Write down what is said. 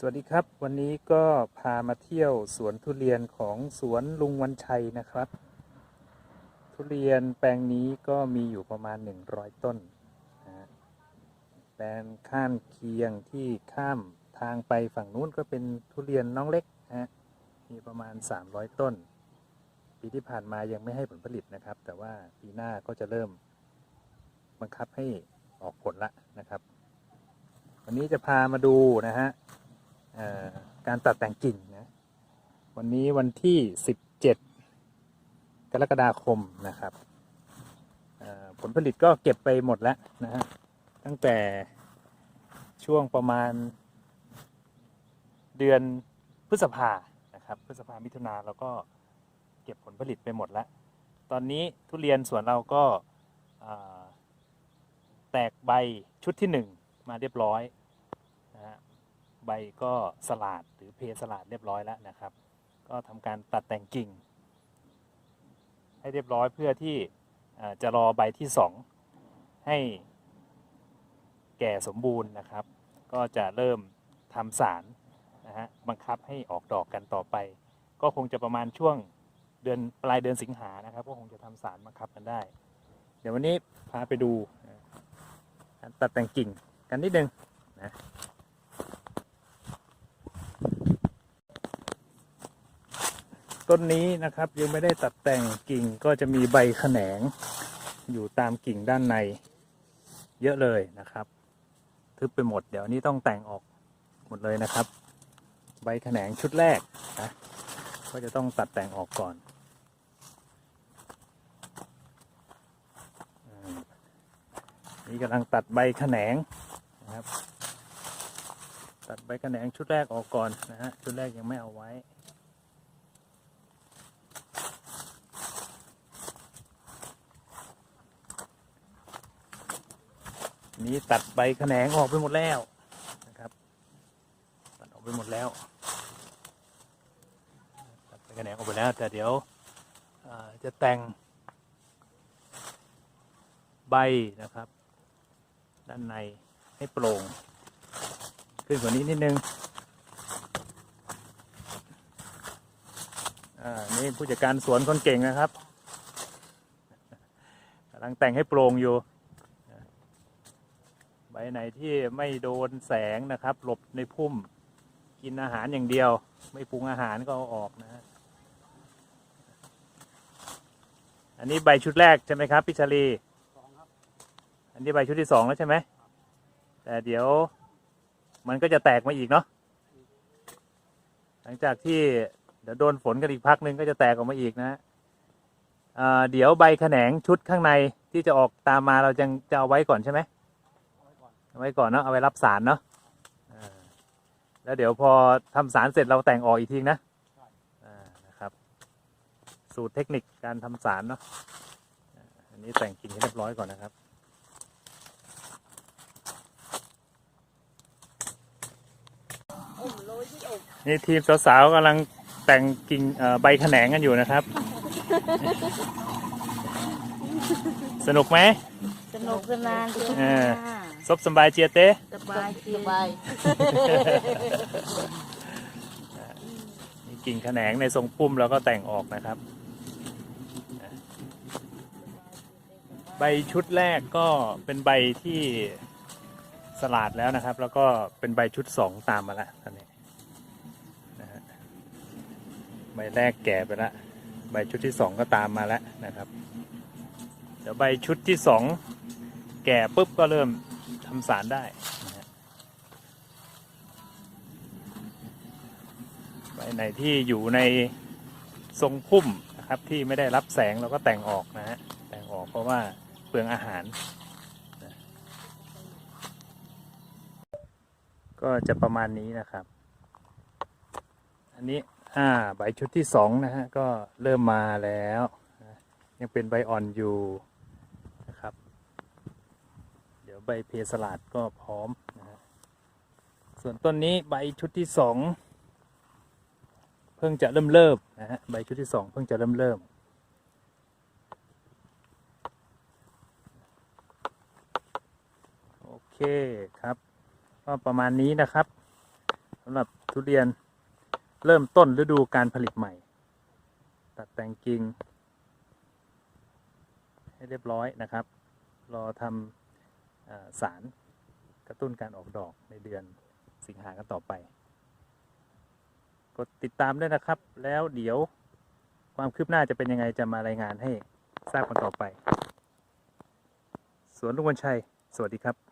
สวัสดีครับ วันนี้ก็พามาเที่ยวสวนทุเรียนของสวนลุงวันชัยนะครับ ทุเรียนแปลงนี้ก็มีอยู่ประมาณ 100 ต้นนะแปลงข้างเคียงที่ข้ามทางไปฝั่งนู้นก็เป็นทุเรียนน้องเล็กฮะมีประมาณ 300 ต้น ปีที่ผ่านมายังไม่ให้ผลผลิตนะครับ แต่ว่าปีหน้าก็จะเริ่มบังคับให้ออกผลละนะครับ วันนี้จะพามาดูนะฮะ การตัดแต่งกิ่งนะ วันนี้วันที่17กรกฎาคมนะครับผลผลิตก็เก็บไปหมดแล้วนะฮะตั้งแต่ช่วงประมาณเดือนพฤษภานะครับพฤษภามิถุนาเราก็เก็บผลผลิตไปหมดแล้ว ตอนนี้ทุเรียนสวนเราก็แตกใบชุดที่หนึ่งมาเรียบร้อย ใบก็สลาดหรือเพสลาดเรียบร้อยแล้วนะครับ ก็ทำการตัดแต่งกิ่ง ให้เรียบร้อยเพื่อที่จะรอใบที่สองให้แก่สมบูรณ์นะครับ ก็จะเริ่มทำสารนะฮะบังคับให้ออกดอกกันต่อไป ก็คงจะประมาณช่วงเดือนปลายเดือนสิงหานะครับ ก็คงจะทำสารบังคับกันได้ เดี๋ยววันนี้พาไปดูการตัดแต่งกิ่งกันนิดนึงนะ ต้นนี้นะครับยังไม่ได้ตัดแต่งกิ่งก็จะมีใบแขนง อยู่ตามกิ่งด้านใน เยอะเลยนะครับ ทึบไปหมดเดี๋ยวนี้ต้องแต่งออกหมดเลยนะครับ ใบแขนงชุดแรกนะก็จะต้องตัดแต่งออกก่อนนี่กำลังตัดใบแขนงน ตัดใบกระแขนงชุดแรกออกก่อนนะฮะ ชุดแรกยังไม่เอาไว้นี้ตัดใบแขนงออกไปหมดแล้วนะครับ ตัดออกไปหมดแล้ว ตัดใบแขนงออกไปแล้ว แต่เดี๋ยวจะแต่งใบนะครับ ด้านในให้โปร่ง ขึ้นกว่านี้นิดนึง อ่า นี่ผู้จัดการสวนคนเก่งนะครับกำลังแต่งให้โปร่งอยู่ ใบไหนที่ไม่โดนแสงนะครับ หลบในพุ่ม กินอาหารอย่างเดียว ไม่ปรุงอาหารก็เอาออกนะฮะ อันนี้ใบชุดแรกใช่ไหมครับ พิชาลีอันนี้ใบชุดที่สองแล้วใช่ไหม แต่เดี๋ยว มันก็จะแตกมาอีกเนาะหลังจากที่เดี๋ยวโดนฝนกันอีกพักนึงก็จะแตกออกมาอีกนะเดี๋ยวใบแขนงชุดข้างในที่จะออกตามมาเราจะจะเอาไว้ก่อนใช่ไหมเอาไว้ก่อนเนาะเอาไว้รับสารเนาะแล้วเดี๋ยวพอทำสารเสร็จเราแต่งออกอีกทีนะนะครับ สูตรเทคนิคการทำสารเนาะอันนี้แต่งกิ่งให้เรียบร้อยก่อนนะครับ นี่ทีมสาวๆกำลังแต่งกิ่งเอ่อใบแขนงกันอยู่นะครับ สนุกไหมสนุกสนานดีเออค่ะซบสำบายเจียเต้สบายสบายมีกิ่งแขนงในทรงพุ่มแล้วก็แต่งออกนะครับ ใบชุดแรกก็เป็นใบที่สลาดแล้วนะครับ แล้วก็เป็นใบชุดสองตามมาแล้วตอนนี้นะฮะ ใบแรกแก่ไปแล้วใบชุดที่สองก็ตามมาแล้วนะครับ เดี๋ยวใบชุดที่สองแก่ปุ๊บก็เริ่มทำสารได้นะฮะใบไหนที่อยู่ในทรงพุ่มนะครับที่ไม่ได้รับแสงเราก็แต่งออกนะฮะแต่งออกเพราะว่าเปลืองอาหารนะก็จะประมาณนี้นะครับ อันนี้ อ่าใบชุดที่สองนะฮะก็เริ่มมาแล้วยังเป็นใบอ่อนอยู่นะครับ เดี๋ยวใบเพสลัดก็พร้อมนะฮะส่วนต้นนี้ใบชุดที่สองเพิ่งจะเริ่มเริ่มนะฮะใบชุดที่สองเพิ่งจะเริ่มเริ่มโอเคครับ ก็ประมาณนี้นะครับสำหรับทุเรียน เริ่มต้นฤดูการผลิตใหม่ ตัดแต่งกิ่งให้เรียบร้อยนะครับ รอทำสารกระตุ้นการออกดอกในเดือนสิงหากันต่อไป กดติดตามด้วยนะครับ แล้วเดี๋ยวความคืบหน้าจะเป็นยังไงจะมารายงานให้ทราบกันต่อไป สวนลุงวันชัย สวัสดีครับ